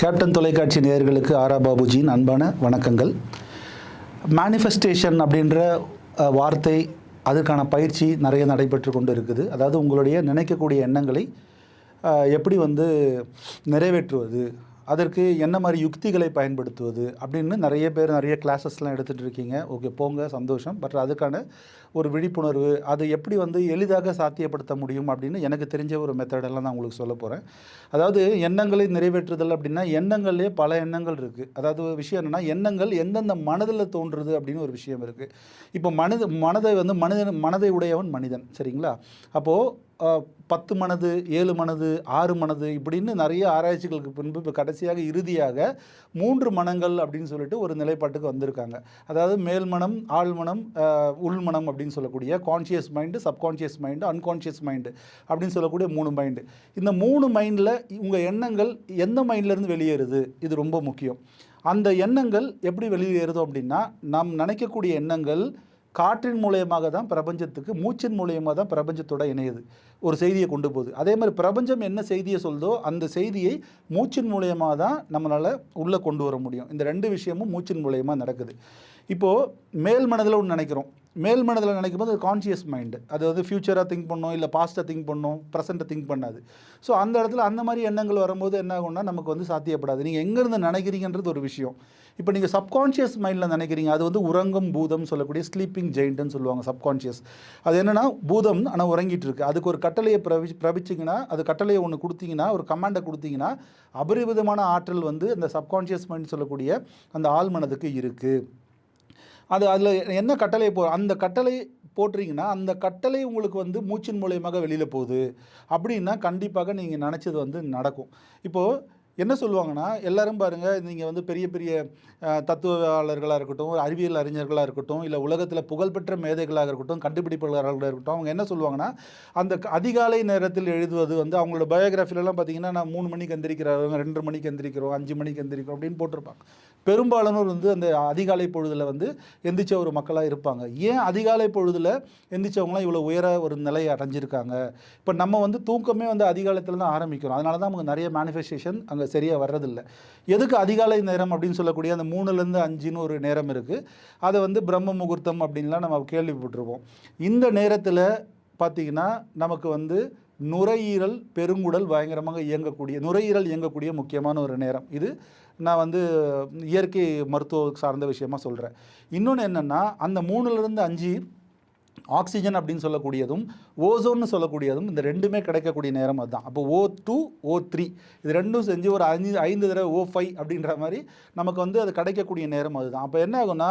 Captain தொலைக்காட்சி நேயர்களுக்கு ஆரா பாபுஜியின் அன்பான வணக்கங்கள். மேனிஃபெஸ்டேஷன் அப்படின்ற வார்த்தை அதற்கான பயிற்சி நிறைய நடைபெற்று கொண்டு இருக்குது அதாவது உங்களுடைய நினைக்கக்கூடிய எண்ணங்களை எப்படி வந்து நிறைவேற்றுவது அதற்கு என்ன மாதிரி யுக்திகளை பயன்படுத்துவது அப்படின்னு நிறைய பேர் நிறைய கிளாஸஸ்லாம் எடுத்துகிட்டு இருக்கீங்க ஓகே போங்க சந்தோஷம். பட் அதுக்கான ஒரு விழிப்புணர்வு அதை எப்படி வந்து எளிதாக சாத்தியப்படுத்த முடியும் அப்படின்னு எனக்கு தெரிஞ்ச ஒரு மெத்தடெல்லாம் நான் உங்களுக்கு சொல்ல போகிறேன் அதாவது எண்ணங்களை நிறைவேற்றுதல் அப்படின்னா எண்ணங்கள்லேயே பல எண்ணங்கள் இருக்குது அதாவது ஒரு விஷயம் என்னென்னா எண்ணங்கள் எந்தெந்த மனதில் தோன்றுறது அப்படின்னு ஒரு விஷயம் இருக்குது இப்போ மனித மனதை வந்து மனிதன் மனதை உடையவன் மனிதன் சரிங்களா? அப்போது பத்து மனது ஏழு மனது ஆறு மனது இப்படின்னு நிறைய ஆராய்ச்சிகளுக்கு பின்பு இப்போ கடைசியாக இறுதியாக மூன்று மனங்கள் அப்படின்னு சொல்லிட்டு ஒரு நிலைப்பாட்டுக்கு வந்திருக்காங்க. அதாவது மேல் மனம் ஆழ் மனம் அப்படின்னு சொல்லக்கூடிய conscious mind subconscious mind unconscious mind அப்படின்னு சொல்லக்கூடிய மூணு மைண்டு இந்த மூணு மைண்டில் உங்கள் எண்ணங்கள் எந்த மைண்ட்லேருந்து வெளியேறுது? இது ரொம்ப முக்கியம். அந்த எண்ணங்கள் எப்படி வெளியேறுதோ அப்படின்னா நாம் நினைக்கக்கூடிய எண்ணங்கள் காற்றின் மூலியமாக தான் பிரபஞ்சத்துக்கு மூச்சின் மூலியமாக தான் பிரபஞ்சத்தோட இணையுது. ஒரு செய்தியை கொண்டு போகுது. அதே மாதிரி பிரபஞ்சம் என்ன செய்தியை சொல்தோ அந்த செய்தியை மூச்சின் மூலியமாக தான் நம்மளால் உள்ளே கொண்டு வர முடியும். இந்த ரெண்டு விஷயமும் மூச்சின் மூலியமாக நடக்குது. இப்போது மேல் மனதில் ஒன்று நினைக்கிறோம். மேல் மனதில் நினைக்கும் போது கான்ஷியஸ் மைண்டு அது வந்து ஃப்யூச்சராக திங்க் பண்ணோம் இல்லை பாஸ்ட்டாக திங்க் பண்ணோம் ப்ரெசண்ட்டை திங்க் பண்ணாது. ஸோ அந்த இடத்துல அந்த மாதிரி எண்ணங்கள் வரும்போது என்ன ஆகும்னா நமக்கு வந்து சாத்தியப்படாது. நீங்கள் எங்கேருந்து நினைக்கிறீங்கன்றது ஒரு விஷயம். இப்போ நீங்கள் சப்கான்ஷியஸ் மைண்டில் நினைக்கிறீங்க அது வந்து உறங்கும் பூதம் சொல்லக்கூடிய ஸ்லீப்பிங் ஜெயிண்ட்னு சொல்லுவாங்க சப்கான்ஷியஸ் அது என்னென்னா பூதம் ஆனால் உறங்கிட்டு இருக்கு. அதுக்கு ஒரு கட்டளையை பிரவி பிரபிச்சிங்கன்னா அது கட்டளையை ஒன்று கொடுத்தீங்கன்னா ஒரு கமாண்டை கொடுத்தீங்கன்னா அபரிவிதமான ஆற்றல் வந்து அந்த சப்கான்ஷியஸ் மைண்ட் சொல்லக்கூடிய அந்த ஆழ்மனதுக்கு இருக்குது அது அதில் என்ன கட்டளை போ அந்த கட்டளை போட்டுறீங்கன்னா அந்த கட்டளை உங்களுக்கு வந்து மூச்சின் மூலயமாக வெளியில் போகுது. அப்படின்னா கண்டிப்பாக நீங்கள் நினச்சது வந்து நடக்கும். இப்போது என்ன சொல்லுவாங்கன்னா எல்லாரும் பாருங்கள் நீங்கள் வந்து பெரிய பெரிய தத்துவவாளர்களாக இருக்கட்டும் அறிவியல் அறிஞர்களாக இருக்கட்டும் இல்லை உலகத்தில் புகழ்பெற்ற மேதைகளாக இருக்கட்டும் கண்டுபிடிப்பாளர்களாக இருக்கட்டும் அவங்க என்ன சொல்லுவாங்கன்னா அந்த க- அதிகாலை நேரத்தில் எழுதுவது வந்து அவங்களோட பயோகிராஃபிலலாம் பார்த்தீங்கன்னா நான் மூணு மணிக்கு எந்திரிக்கிறவங்க ரெண்டு மணிக்கு எந்திரிக்கிறோம் அஞ்சு மணிக்கு எந்திரிக்கிறோம் அப்படின்னு போட்டிருப்பாங்க. பெரும்பாலானோர் வந்து அந்த அதிகாலை பொழுதில் வந்து எந்திரிச்ச ஒரு மக்களாக இருப்பாங்க. ஏன் அதிகாலை பொழுதில் எந்திரிச்சவங்களாம் இவ்வளோ உயர ஒரு நிலையை அடைஞ்சிருக்காங்க? இப்போ நம்ம வந்து தூக்கமே வந்து அதிகாலத்தில் தான் ஆரம்பிக்கிறோம். அதனால தான் நமக்கு நிறைய மேனிஃபெஸ்டேஷன் அங்கே சரியாக வர்றதில்ல. எதுக்கு அதிகாலை நேரம் அப்படின்னு சொல்லக்கூடிய அந்த மூணுலேருந்து அஞ்சுன்னு ஒரு நேரம் இருக்குது அதை வந்து பிரம்ம முகூர்த்தம் அப்படின்லாம் நம்ம கேள்விப்பட்டிருப்போம். இந்த நேரத்தில் பார்த்தீங்கன்னா நமக்கு வந்து நுரையீரல் பெருங்குடல் பயங்கரமாக இயங்கக்கூடிய நுரையீரல் இயங்கக்கூடிய முக்கியமான ஒரு நேரம். இது நான் வந்து இயற்கை மருத்துவம் சார்ந்த விஷயமா சொல்கிறேன் இன்னொன்று என்னென்னா அந்த மூணுலேருந்து அஞ்சு ஆக்சிஜன் அப்படின்னு சொல்லக்கூடியதும் ஓசோன்னு சொல்லக்கூடியதும் இந்த ரெண்டுமே கிடைக்கக்கூடிய நேரம் அதுதான். அப்போ ஓ டூ ஓ த்ரீ இது ரெண்டும் செஞ்சு ஒரு அஞ்சு ஐந்து தடவை ஓ ஃபைவ் அப்படின்ற மாதிரி நமக்கு வந்து அது கிடைக்கக்கூடிய நேரம் அதுதான். அப்போ என்ன ஆகும்னா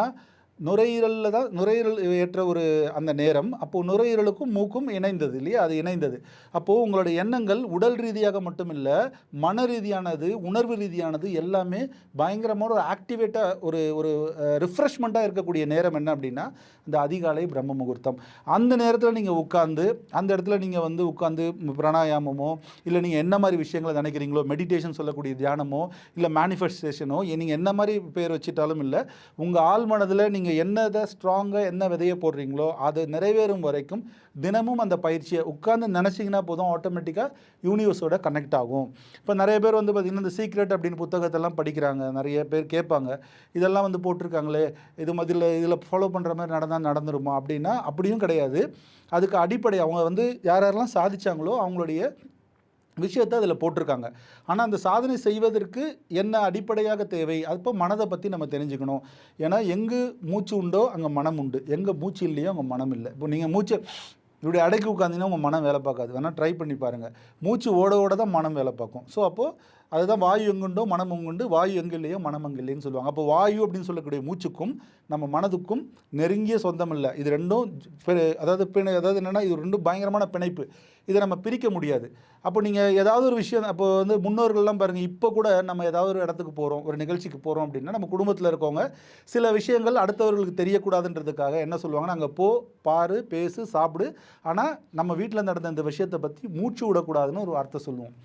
நுரையீரலில் தான் நுரையீரல் ஏற்ற ஒரு அந்த நேரம். அப்போது நுரையீரலுக்கும் மூக்கும் இணைந்தது இல்லையா? அது இணைந்தது. அப்போது உங்களுடைய எண்ணங்கள் உடல் ரீதியாக மட்டும் இல்லை மன ரீதியானது உணர்வு ரீதியானது எல்லாமே பயங்கரமான ஒரு ஆக்டிவேட்டாக ஒரு ஒரு ரிஃப்ரெஷ்மெண்ட்டாக இருக்கக்கூடிய நேரம் என்ன அப்படின்னா இந்த அதிகாலை பிரம்ம முகூர்த்தம். அந்த நேரத்தில் நீங்கள் உட்காந்து அந்த இடத்துல நீங்கள் வந்து உட்காந்து பிராணாயாமமோ இல்லை நீங்கள் என்ன மாதிரி விஷயங்களை நினைக்கிறீங்களோ மெடிடேஷன் சொல்லக்கூடிய தியானமோ இல்லை மேனிஃபெஸ்டேஷனோ நீங்கள் என்ன மாதிரி பேர் வச்சிட்டாலும் இல்லை உங்கள் ஆள் மனதில் நீங்கள் என்னதை ஸ்ட்ராங்காக என்ன விதையை போடுறீங்களோ அது நிறைவேறும் வரைக்கும் தினமும் அந்த பயிற்சியை உட்காந்து நினச்சிங்கன்னா போதும் ஆட்டோமேட்டிக்காக யூனிவர்ஸோட கனெக்ட் ஆகும். இப்போ நிறைய பேர் வந்து பார்த்திங்கன்னா இந்த சீக்ரெட் அப்படின்னு புத்தகத்தெல்லாம் படிக்கிறாங்க. நிறைய பேர் கேட்பாங்க. இதெல்லாம் வந்து போட்டிருக்காங்களே இது மதியில் இதில் ஃபாலோ பண்ணுற மாதிரி நடந்தால் நடந்துருமா அப்படின்னா அப்படியும் கிடையாது. அதுக்கு அடிப்படை அவங்க வந்து யார் யாரெல்லாம் சாதிச்சாங்களோ அவங்களுடைய விஷயத்தை அதில் போட்டிருக்காங்க. ஆனால் அந்த சாதனை செய்வதற்கு என்ன அடிப்படையாக தேவை? அப்போ மனதை பற்றி நம்ம தெரிஞ்சுக்கணும். ஏன்னா எங்கு மூச்சு உண்டோ அங்கே மனம் உண்டு. எங்கே மூச்சு இல்லையோ அங்கே மனம் இல்லை. இப்போ நீங்கள் மூச்சை இப்படி அடக்கி உட்காந்தீங்கன்னா உங்கள் மனம் வேலை பார்க்காது. வேணால் ட்ரை பண்ணி பாருங்கள் மூச்சு ஓட ஓட தான் மனம் வேலை பார்க்கும். ஸோ அப்போது அதுதான் வாயு எங்குண்டோ மனம் எங்குண்டு வாயு எங்கு இல்லையோ மனம் அங்கு இல்லைன்னு சொல்லுவாங்க. அப்போ வாயு அப்படின்னு சொல்லக்கூடிய மூச்சுக்கும் நம்ம மனதுக்கும் நெருங்கிய சொந்தம் இல்லை இது ரெண்டும் அதாவது பிணை அதாவது என்னென்னா இது ரெண்டும் பயங்கரமான பிணைப்பு. இதை நம்ம பிரிக்க முடியாது. அப்போ நீங்கள் ஏதாவது ஒரு விஷயம் அப்போ வந்து முன்னோர்கள்லாம் பாருங்கள் இப்போ கூட நம்ம ஏதாவது ஒரு இடத்துக்கு போகிறோம் ஒரு நிகழ்ச்சிக்கு போகிறோம் அப்படின்னா நம்ம குடும்பத்தில் இருக்கவங்க சில விஷயங்கள் அடுத்தவர்களுக்கு தெரியக்கூடாதுன்றதுக்காக என்ன சொல்லுவாங்கன்னா அங்கே போ பாரு பேசு சாப்பிடு. ஆனால் நம்ம வீட்டில் நடந்த இந்த விஷயத்தை பற்றி மூச்சு விடக்கூடாதுன்னு ஒரு வார்த்தை சொல்லுவோம்.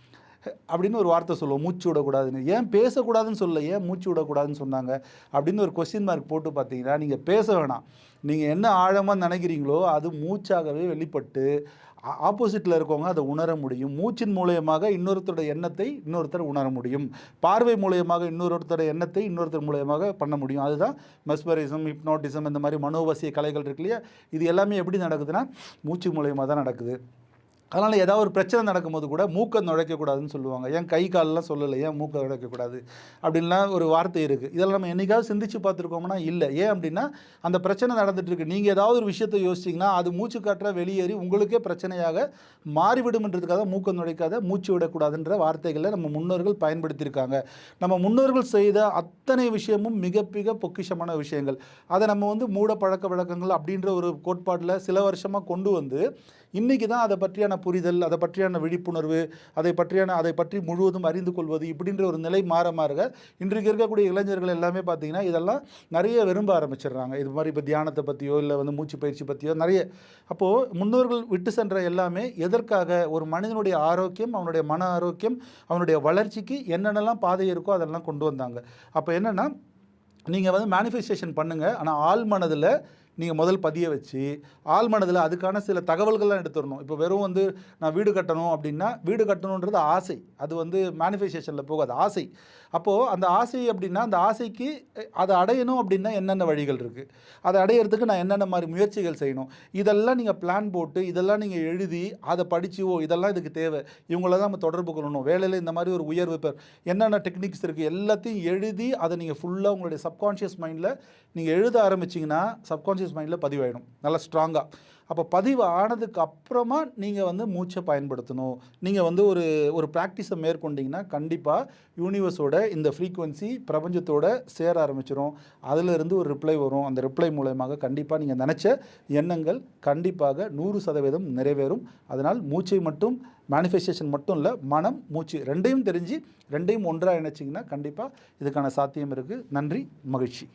அப்படின்னு ஒரு வார்த்தை சொல்லுவோம். மூச்சு விடக்கூடாதுன்னு. ஏன் பேசக்கூடாதுன்னு சொல்ல ஏன் மூச்சு விடக்கூடாதுன்னு சொன்னாங்க? அப்படின்னு ஒரு கொஸ்டின் மார்க் போட்டு பார்த்தீங்கன்னா நீங்கள் பேச வேணாம். நீங்கள் என்ன ஆழமாக நினைக்கிறீங்களோ அது மூச்சாகவே வெளிப்பட்டு ஆப்போசிட்டில் இருக்கவங்க அதை உணர முடியும். மூச்சின் மூலயமாக இன்னொருத்தரோட எண்ணத்தை இன்னொருத்தர் உணர முடியும். பார்வை மூலயமாக இன்னொருத்தரோட எண்ணத்தை இன்னொருத்தர் மூலயமாக பண்ண முடியும். அதுதான் மெஸ்பரிசம் ஹிப்னோட்டிசம் இந்த மாதிரி மனோவசிய கலைகள் இருக்கு இல்லையா? இது எல்லாமே எப்படி நடக்குதுன்னா மூச்சு மூலியமாக தான் நடக்குது. அதனால் ஏதாவது ஒரு பிரச்சனை நடக்கும்போது கூட மூக்கை நுழைக்கக்கூடாதுன்னு சொல்லுவாங்க. ஏன் கை காலெலாம் சொல்லலை ஏன் மூக்கை நுழைக்கக்கூடாது? அப்படின்லாம் ஒரு வார்த்தை இருக்குது இதெல்லாம் நம்ம என்றைக்காவது சிந்திச்சு பார்த்துருக்கோம்னா இல்லை. ஏன் அப்படின்னா அந்த பிரச்சனை நடந்துகிட்ருக்கு நீங்கள் ஏதாவது ஒரு விஷயத்தை யோசிச்சிங்கன்னா அது மூச்சு காற்றாக வெளியேறி உங்களுக்கே பிரச்சனையாக மாறிவிடும்ன்றதுக்காக மூக்கை நுழைக்காத மூச்சு விடக்கூடாதுன்ற வார்த்தைகளை நம்ம முன்னோர்கள் பயன்படுத்தியிருக்காங்க. நம்ம முன்னோர்கள் செய்த அத்தனை விஷயமும் மிக மிக பொக்கிஷமான விஷயங்கள். அதை நம்ம வந்து மூட பழக்க வழக்கங்கள் அப்படின்ற ஒரு கோட்பாட்டில் சில வருஷமாக கொண்டு வந்து இன்றைக்கி தான் அதை பற்றியான புரிதல் அதை பற்றியான விழிப்புணர்வு அதை பற்றியான அதை பற்றி முழுவதும் அறிந்து கொள்வது இப்படின்ற ஒரு நிலை மாற மாறுக இன்றைக்கு இருக்கக்கூடிய இளைஞர்கள் எல்லாமே பார்த்தீங்கன்னா இதெல்லாம் நிறைய விரும்ப ஆரம்பிச்சிடுறாங்க. இது மாதிரி இப்போ தியானத்தை பற்றியோ இல்லை வந்து மூச்சு பயிற்சி பற்றியோ நிறைய. அப்போது முன்னோர்கள் விட்டு சென்ற எல்லாமே எதற்காக? ஒரு மனிதனுடைய ஆரோக்கியம் அவனுடைய மன ஆரோக்கியம் அவனுடைய வளர்ச்சிக்கு என்னென்னலாம் பாதை இருக்கோ அதெல்லாம் கொண்டு வந்தாங்க. அப்போ என்னென்னா நீங்கள் வந்து மேனிஃபெஸ்டேஷன் பண்ணுங்கள் ஆனால் ஆள் மனதில் நீங்கள் முதல் பதிய வச்சு ஆள் மனதில் அதுக்கான சில தகவல்கள்லாம் எடுத்துடணும். இப்போ வெறும் வந்து நான் வீடு கட்டணும் அப்படின்னா வீடு கட்டணுன்றது ஆசை. அது வந்து மேனிஃபெஸ்டேஷனில் போகாது. ஆசை. அப்போது அந்த ஆசை அப்படின்னா அந்த ஆசைக்கு அதை அடையணும் அப்படின்னா என்னென்ன வழிகள் இருக்குது அதை அடையிறதுக்கு நான் என்னென்ன மாதிரி முயற்சிகள் செய்யணும்? இதெல்லாம் நீங்கள் பிளான் போட்டு இதெல்லாம் நீங்கள் எழுதி அதை படிச்சு ஓ இதெல்லாம் இதுக்கு தேவை. இவங்கள தான் நம்ம தொடர்பு கொள்ளணும். வேலையில் இந்த மாதிரி ஒரு உயர்வு பெற என்னென்ன டெக்னிக்ஸ் இருக்குது எல்லாத்தையும் எழுதி அதை நீங்கள் ஃபுல்லாக உங்களுடைய சப்கான்ஷியஸ் மைண்டில் நீங்கள் எழுத ஆரம்பிச்சிங்கன்னா சப்கான்ஷியஸ் மைண்டில் பதிவாயிடும். நல்லா ஸ்ட்ராங்காக அப்போ பதிவு ஆனதுக்கு அப்புறமா நீங்கள் வந்து மூச்சை பயன்படுத்தணும். நீங்கள் வந்து ஒரு ஒரு ப்ராக்டிஸை மேற்கொண்டிங்கன்னா கண்டிப்பாக யூனிவர்ஸோட இந்த ஃப்ரீக்குவென்சி பிரபஞ்சத்தோட சேர ஆரம்பிச்சிடும் அதிலிருந்து ஒரு ரிப்ளை வரும். அந்த ரிப்ளை மூலயமாக கண்டிப்பாக நீங்கள் நினச்ச எண்ணங்கள் கண்டிப்பாக நூறு சதவீதம் நிறைவேறும். அதனால் மூச்சை மட்டும் மேனிஃபெஸ்டேஷன் மட்டும் இல்லை மனம் மூச்சு ரெண்டையும் தெரிஞ்சு ரெண்டையும் ஒன்றாக இணைச்சிங்கன்னா கண்டிப்பாக இதுக்கான சாத்தியம் இருக்குது நன்றி மகிழ்ச்சி.